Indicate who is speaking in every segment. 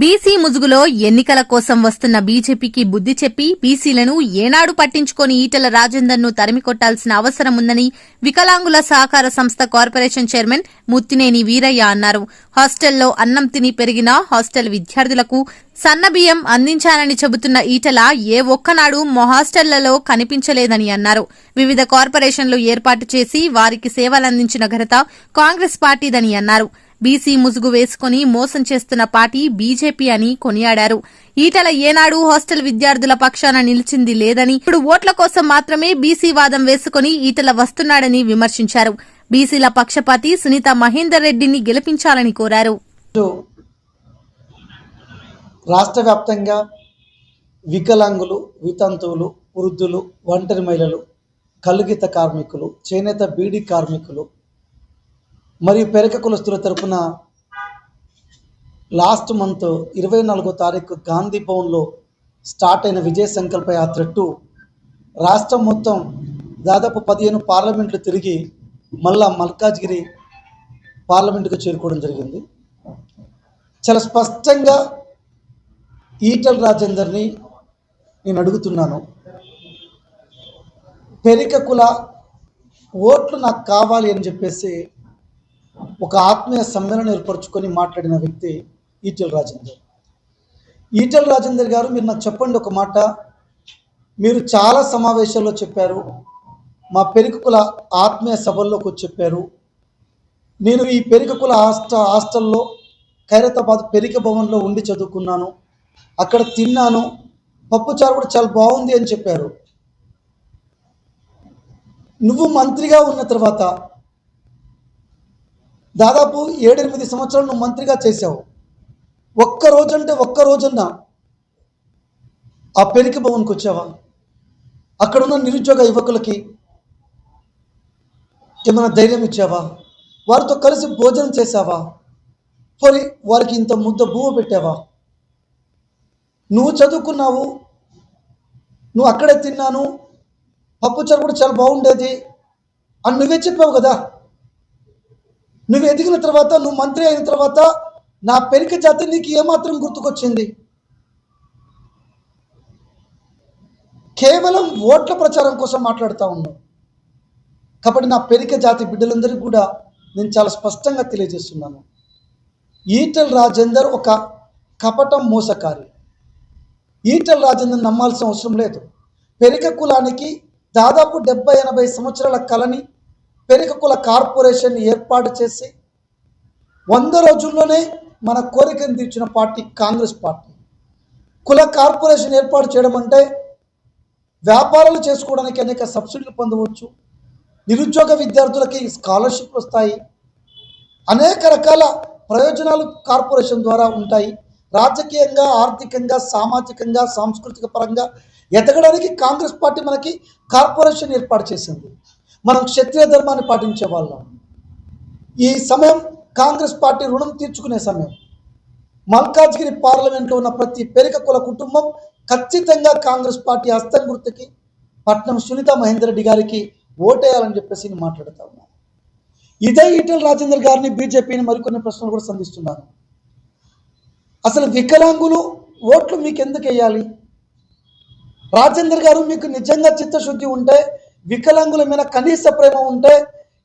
Speaker 1: BC ముసుగులో ఎన్నికల కోసం వస్తున్న బీజేపీకి బుద్ధి చెప్పి బీసీలను ఏనాడు పట్టించుకొని ఈటల రాజేందర్ను తరిమికొట్టాల్సిన అవసరం ఉందని వికలాంగుల సహకార సంస్థ కార్పొరేషన్ చైర్మన్ ముత్తినేని వీరయ్య అన్నారు. హాస్టల్లో అన్నం తిని పెరిగిన హాస్టల్ విద్యార్థులకు సన్నబియ్యం అందించానని చెబుతున్న ఈటల ఏ ఒక్కనాడు మా హాస్టళ్ళలో కనిపించలేదని అన్నారు. వివిధ కార్పొరేషన్లు ఏర్పాటు చేసి వారికి సేవలందించిన ఘనత కాంగ్రెస్ పార్టీదని అన్నారు. బీసీ ముసుగు వేసుకుని మోసం చేస్తున్న పార్టీ బీజేపీ అని కొనియాడారు. ఈటల ఏనాడు హాస్టల్ విద్యార్థుల పక్షాన నిలిచింది లేదని ఇప్పుడు ఓట్ల కోసం మాత్రమే బీసీ వాదం వేసుకుని ఈటల వస్తున్నాడని విమర్శించారు. బీసీల పక్షపాతి సునీత మహేందర్ రెడ్డిని గెలిపించాలని కోరారు.
Speaker 2: రాష్ట్ర వ్యాప్తంగా వికలాంగులు వితంతువులు వృద్ధులు ఒంటరి మహిళలు కలుగిత కార్మికులు చేనేత బీడీ కార్మికులు మరియు పెరక కులస్తుల తరపున లాస్ట్ మంత్ ఇరవై నాలుగో తారీఖు గాంధీ భవన్లో స్టార్ట్ అయిన విజయ సంకల్ప యాత్ర టూ రాష్ట్రం మొత్తం దాదాపు పదిహేను పార్లమెంట్లు తిరిగి మళ్ళా మల్కాజ్గిరి పార్లమెంటుకు చేరుకోవడం జరిగింది. చాలా స్పష్టంగా ఈటల్ రాజేందర్ని నేను అడుగుతున్నాను. పెరిక కుల ఓట్లు నాకు కావాలి అని చెప్పేసి ఒక ఆత్మీయ సమ్మేళనం ఏర్పరచుకొని మాట్లాడిన వ్యక్తి ఈటెల్ రాజేందర్. ఈటెల్ రాజేందర్ గారు మీరు నాకు చెప్పండి ఒక మాట. మీరు చాలా సమావేశాల్లో చెప్పారు. మా పెరుగు ఆత్మీయ సభల్లోకి వచ్చి చెప్పారు. నేను ఈ పెరుగు హాస్ట హాస్టల్లో ఖైరతాబాద్ పెరిక భవన్లో ఉండి చదువుకున్నాను. అక్కడ తిన్నాను. పప్పుచారు కూడా చాలా బాగుంది అని చెప్పారు. నువ్వు మంత్రిగా ఉన్న తర్వాత దాదాపు ఏడెనిమిది సంవత్సరాలు నువ్వు మంత్రిగా చేశావు. ఒక్క రోజంటే ఒక్క రోజున్న ఆ పెరిక భవన్కి వచ్చావా? అక్కడున్న నిరుద్యోగ యువకులకి ఏమైనా ధైర్యం ఇచ్చావా? వారితో కలిసి భోజనం చేశావా? పోనీ వారికి ఇంత ముద్ద భూమి పెట్టావా? నువ్వు చదువుకున్నావు నువ్వు అక్కడే తిన్నాను పప్పుచారు కూడా చాలా బాగుండేది అని నువ్వే చెప్పావు కదా? నువ్వు ఎదిగిన తర్వాత నువ్వు మంత్రి అయిన తర్వాత నా పెరిక జాతి నీకు ఏమాత్రం గుర్తుకొచ్చింది? కేవలం ఓట్ల ప్రచారం కోసం మాట్లాడుతూ ఉన్నావు. కాబట్టి నా పెరిక జాతి బిడ్డలందరికీ కూడా నేను చాలా స్పష్టంగా తెలియజేస్తున్నాను. ఈటల్ రాజేందర్ ఒక కపటం మోసకారి. ఈటల్ రాజేందర్ నమ్మాల్సిన అవసరం లేదు. పెరిక కులానికి దాదాపు డెబ్బై ఎనభై సంవత్సరాల కళని పెరుగు కుల కార్పొరేషన్ ఏర్పాటు చేసి వంద రోజుల్లోనే మన కోరికను తీర్చిన పార్టీ కాంగ్రెస్ పార్టీ. కుల కార్పొరేషన్ ఏర్పాటు చేయడం అంటే వ్యాపారాలు చేసుకోవడానికి అనేక సబ్సిడీలు పొందవచ్చు. నిరుద్యోగ విద్యార్థులకి స్కాలర్షిప్లు వస్తాయి. అనేక రకాల ప్రయోజనాలు కార్పొరేషన్ ద్వారా ఉంటాయి. రాజకీయంగా ఆర్థికంగా సామాజికంగా సాంస్కృతిక పరంగా ఎదగడానికి కాంగ్రెస్ పార్టీ మనకి కార్పొరేషన్ ఏర్పాటు చేసింది. మనం క్షత్రియ ధర్మాన్ని పాటించే వాళ్ళం. ఈ సమయం కాంగ్రెస్ పార్టీ రుణం తీర్చుకునే సమయం. మల్కాజ్గిరి పార్లమెంట్లో ఉన్న ప్రతి పెరిక కుల కుటుంబం ఖచ్చితంగా కాంగ్రెస్ పార్టీ హస్తం గుర్తుకి పట్నం సునీత మహేందర్ రెడ్డి గారికి ఓటేయాలని చెప్పేసి నేను మాట్లాడుతా ఉన్నాను ఇదే ఈటల రాజేందర్ గారిని బీజేపీని మరికొన్ని ప్రశ్నలు కూడా సంధిస్తున్నాను అసలు వికలాంగులు ఓట్లు మీకు ఎందుకు వేయాలి? రాజేందర్ గారు మీకు నిజంగా చిత్తశుద్ధి ఉంటే వికలాంగుల మీద కనీస ప్రేమ ఉంటే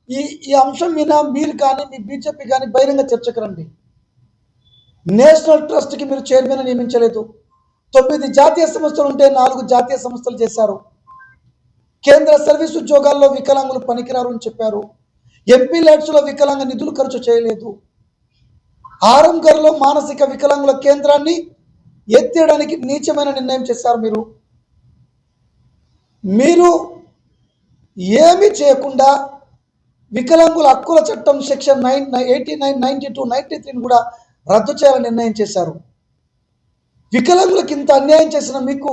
Speaker 2: ఈ ఈ అంశం మీద మీరు కానీ మీ బీజేపీ కానీ బహిరంగ చర్చకు రండి నేషనల్ ట్రస్ట్కి మీరు చైర్మన్ నియమించలేదు. తొమ్మిది జాతీయ సంస్థలు ఉంటే నాలుగు జాతీయ సంస్థలు చేశారు. కేంద్ర సర్వీస్ ఉద్యోగాల్లో వికలాంగులు పనికిరారు అని చెప్పారు. ఎంపీ ల్యాడ్స్లో వికలాంగ నిధులు ఖర్చు చేయలేదు. ఆరంగర్లో మానసిక వికలాంగుల కేంద్రాన్ని ఎత్తేయడానికి నీచమైన నిర్ణయం చేశారు మీరు. మీరు ఏమి చేయకుండా వికలాంగుల హక్కుల చట్టం section nine eighty nine ninety two ninety త్రీని కూడా రద్దు చేయాలని నిర్ణయం చేశారు. వికలాంగులకు ఇంత అన్యాయం చేసిన మీకు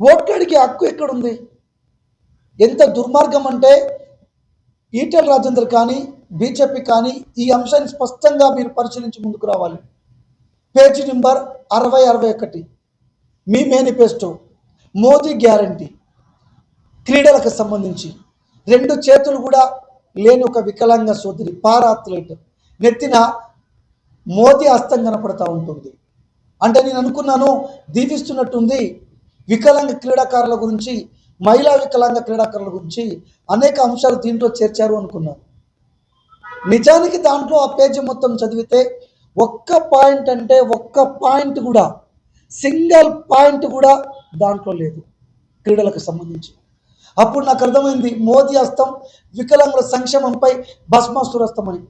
Speaker 2: ఓట్లడిగే హక్కు ఎక్కడుంది? ఎంత దుర్మార్గం అంటే ఈటెల రాజేందర్ కానీ బీజేపీ కానీ ఈ అంశాన్ని స్పష్టంగా మీరు పరిశీలించి ముందుకు రావాలి. పేజీ నెంబర్ అరవై అరవై ఒకటి. మీ మేనిఫెస్టో. మోదీ గ్యారంటీ. క్రీడలకు సంబంధించి రెండు చేతులు కూడా లేని ఒక వికలాంగ సోదరి పారా అథ్లెట్ నెత్తిన మోదీ హస్తం కనపడతా ఉంటుంది. అంటే నేను అనుకున్నాను దీపిస్తున్నట్టుంది వికలాంగ క్రీడాకారుల గురించి మహిళా వికలాంగ క్రీడాకారుల గురించి అనేక అంశాలు దీంట్లో చేర్చారు అనుకున్నాను. నిజానికి దాంట్లో ఆ పేజీ మొత్తం చదివితే ఒక్క పాయింట్ అంటే ఒక్క పాయింట్ కూడా సింగల్ పాయింట్ కూడా దాంట్లో లేదు క్రీడలకు సంబంధించి. అప్పుడు నాకు అర్థమైంది మోదీ హస్తం వికలాంగుల సంక్షేమంపై భస్మాసుర హస్తం అని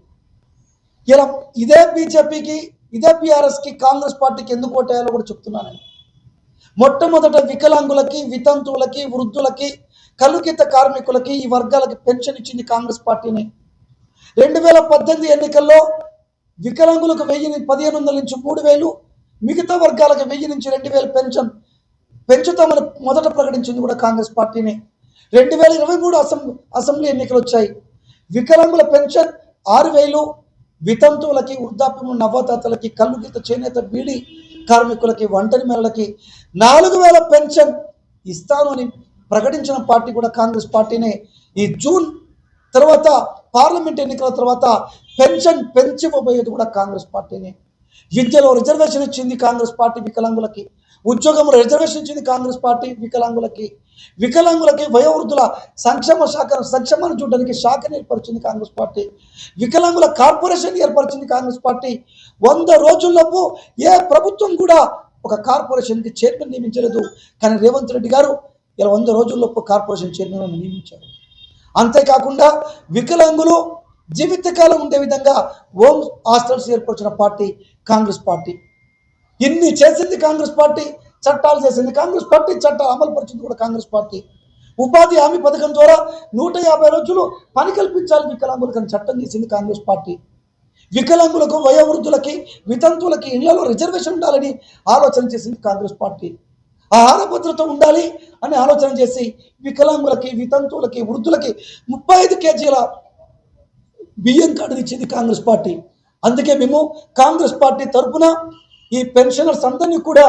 Speaker 2: ఇలా ఇదే బీజేపీకి ఇదే బీఆర్ఎస్కి కాంగ్రెస్ పార్టీకి ఎందుకు ఓటేయాలో కూడా చెప్తున్నాను మొట్టమొదట వికలాంగులకి వితంతువులకి వృద్ధులకి కలుకిత కార్మికులకి ఈ వర్గాలకి పెన్షన్ ఇచ్చింది కాంగ్రెస్ పార్టీని. రెండు వేల పద్దెనిమిది ఎన్నికల్లో వికలాంగులకు వెయ్యి పదిహేను వందల నుంచి మూడు వేలు మిగతా వర్గాలకు వెయ్యి నుంచి రెండు వేలు పెన్షన్ పెంచుతామని మొదట ప్రకటించింది కూడా కాంగ్రెస్ పార్టీని. రెండు వేల ఇరవై మూడు అసెంబ్లీ అసెంబ్లీ ఎన్నికలు వచ్చాయి. వికలాంగుల పెన్షన్ ఆరు వేలు వితంతువులకి వృద్ధాప్యము నవతాతలకి కళ్ళు గీత చేనేత బీడీ కార్మికులకి ఒంటరి మేళలకి నాలుగు వేల పెన్షన్ ఇస్తాను అని ప్రకటించిన పార్టీ కూడా కాంగ్రెస్ పార్టీనే. ఈ జూన్ తర్వాత పార్లమెంట్ ఎన్నికల తర్వాత పెన్షన్ పెంచిపోయేది కూడా కాంగ్రెస్ పార్టీనే. విద్యలో రిజర్వేషన్ ఇచ్చింది కాంగ్రెస్ పార్టీ వికలాంగులకి. ఉద్యోగంలో రిజర్వేషన్ ఇచ్చింది కాంగ్రెస్ పార్టీ వికలాంగులకి. వికలాంగులకి వయోవృద్ధుల సంక్షేమ శాఖ సంక్షేమాన్ని చూడడానికి శాఖను ఏర్పరిచింది కాంగ్రెస్ పార్టీ. వికలాంగుల కార్పొరేషన్ ఏర్పరిచింది కాంగ్రెస్ పార్టీ. వంద రోజుల్లోపు ఏ ప్రభుత్వం కూడా ఒక కార్పొరేషన్కి చైర్మన్ నియమించలేదు. కానీ రేవంత్ రెడ్డి గారు ఇలా వంద రోజుల్లోపు కార్పొరేషన్ చైర్మన్ నియమించారు. అంతేకాకుండా వికలాంగులు జీవితకాలం ఉండే విధంగా హోమ్ హాస్టల్స్ ఏర్పరిచిన పార్టీ కాంగ్రెస్ పార్టీ. ఇన్ని చేసింది కాంగ్రెస్ పార్టీ? చట్టాలు చేసింది కాంగ్రెస్ పార్టీ చట్టాలు అమలు పరిచింది కూడా కాంగ్రెస్ పార్టీ. ఉపాధి హామీ పథకం ద్వారా నూట యాభై రోజులు పని కల్పించాలి వికలాంగులకు అని చట్టం చేసింది కాంగ్రెస్ పార్టీ. వికలాంగులకు వయోవృద్ధులకి వితంతువులకి ఇళ్ళలో రిజర్వేషన్ ఉండాలని ఆలోచన చేసింది కాంగ్రెస్ పార్టీ. ఆహార భద్రత ఉండాలి అని ఆలోచన చేసి వికలాంగులకి వితంతువులకి వృద్ధులకి ముప్పై ఐదు కేజీల బియ్యం కార్డు ఇచ్చింది కాంగ్రెస్ పార్టీ. అందుకే మేము కాంగ్రెస్ పార్టీ తరఫున ఈ పెన్షనర్స్ అందరినీ కూడా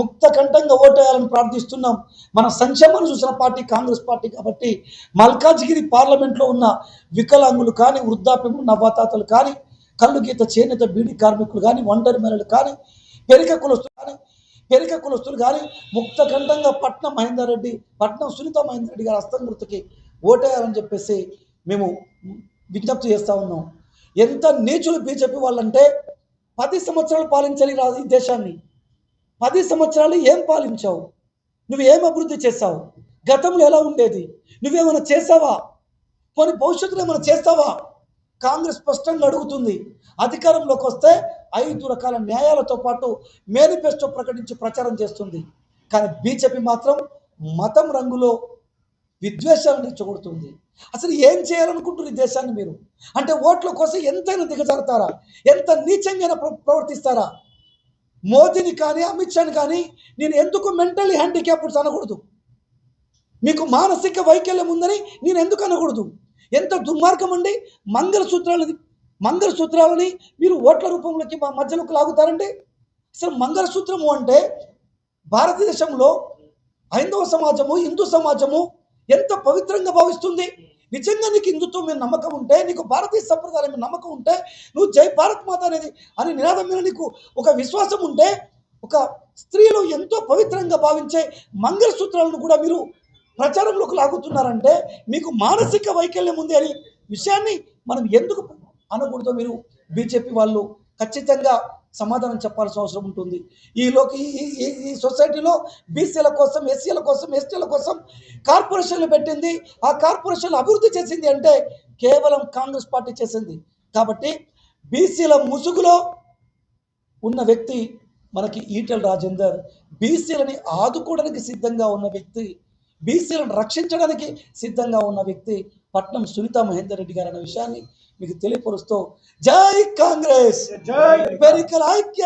Speaker 2: ముక్త కంఠంగా ఓటేయాలని ప్రార్థిస్తున్నాం. మన సంక్షేమాన్ని చూసిన పార్టీ కాంగ్రెస్ పార్టీ కాబట్టి మల్కాజ్గిరి పార్లమెంట్లో ఉన్న వికలాంగులు కానీ వృద్ధాప్యము నవతాతలు కానీ కళ్ళు గీత చేనేత బీడీ కార్మికులు కానీ ఒంటరి మహిళలు కానీ పెరిక కులస్తులు కానీ పెరిక కులస్తులు కానీ ముక్త కంఠంగా పట్నం మహేందర్ రెడ్డి పట్నం సునీత మహేందర్ రెడ్డి గారి హస్తం గుర్తుకి ఓటేయాలని చెప్పేసి మేము విజ్ఞప్తి చేస్తూ ఉన్నాం. ఎంత నీచులు బీజేపీ వాళ్ళంటే పది సంవత్సరాలు పాలించాలి రా ఈ దేశాన్ని. పది సంవత్సరాలు ఏం పాలించావు? నువ్వు ఏం అభివృద్ధి చేసావు గతంలో ఎలా ఉండేది? నువ్వేమైనా చేసావా కొన్ని భవిష్యత్తులో ఏమైనా చేస్తావా? కాంగ్రెస్ స్పష్టంగా అడుగుతుంది. అధికారంలోకి వస్తే ఐదు రకాల న్యాయాలతో పాటు మేనిఫెస్టో ప్రకటించి ప్రచారం చేస్తుంది. కానీ బీజేపీ మాత్రం మతం రంగులో విద్వేషాలు రెచ్చగొడుతుంది. అసలు ఏం చేయాలనుకుంటున్నారు ఈ దేశాన్ని మీరు? అంటే ఓట్ల కోసం ఎంతైనా దిగజారుతారా? ఎంత నీచంగా ప్రవర్తిస్తారా? మోదీని కానీ అమిత్ షాని కానీ నేను ఎందుకు మెంటలీ హ్యాండిక్యాప్డ్స్ అనకూడదు? మీకు మానసిక వైకల్యం ఉందని నేను ఎందుకు అనకూడదు? ఎంత దుర్మార్గం అండి? మంగళసూత్రాలని మంగళసూత్రాలని మీరు ఓట్ల రూపంలోకి మా మధ్యలోకి లాగుతారండి? అసలు మంగళసూత్రము అంటే భారతదేశంలో హైందవ సమాజము హిందూ సమాజము ఎంత పవిత్రంగా భావిస్తుంది? నిజంగా నీకు హిందుత్వం మీద నమ్మకం ఉంటే నీకు భారతీయ సంప్రదాయం మీద నమ్మకం ఉంటే నువ్వు జై భారత్ మాత అనేది అని నినాదం మీద నీకు ఒక విశ్వాసం ఉంటే ఒక స్త్రీలు ఎంతో పవిత్రంగా భావించే మంగళసూత్రాలను కూడా మీరు ప్రచారంలోకి లాగుతున్నారంటే మీకు మానసిక వైకల్యం ఉంది అని విషయాన్ని మనం ఎందుకు అనకూడదో మీరు బీజేపీ వాళ్ళు ఖచ్చితంగా సమాధానం చెప్పాల్సిన అవసరం ఉంటుంది. ఈలోకి ఈ ఈ- ఈ సొసైటీలో బీసీల కోసం ఎస్సీల కోసం ఎస్టీల కోసం కార్పొరేషన్లు పెట్టింది. ఆ కార్పొరేషన్లు అభివృద్ధి చేసింది అంటే కేవలం కాంగ్రెస్ పార్టీ చేసింది. కాబట్టి బీసీల ముసుగులో ఉన్న వ్యక్తి మనకి ఈటల రాజేందర్. బీసీలని ఆదుకోవడానికి సిద్ధంగా ఉన్న వ్యక్తి బీసీలను రక్షించడానికి సిద్ధంగా ఉన్న వ్యక్తి పట్నం సునీత మహేందర్ రెడ్డి గారు అనే విషయాన్ని మీకు తెలియపరుస్తూ జై కాంగ్రెస్!
Speaker 3: జై
Speaker 2: ఐక్య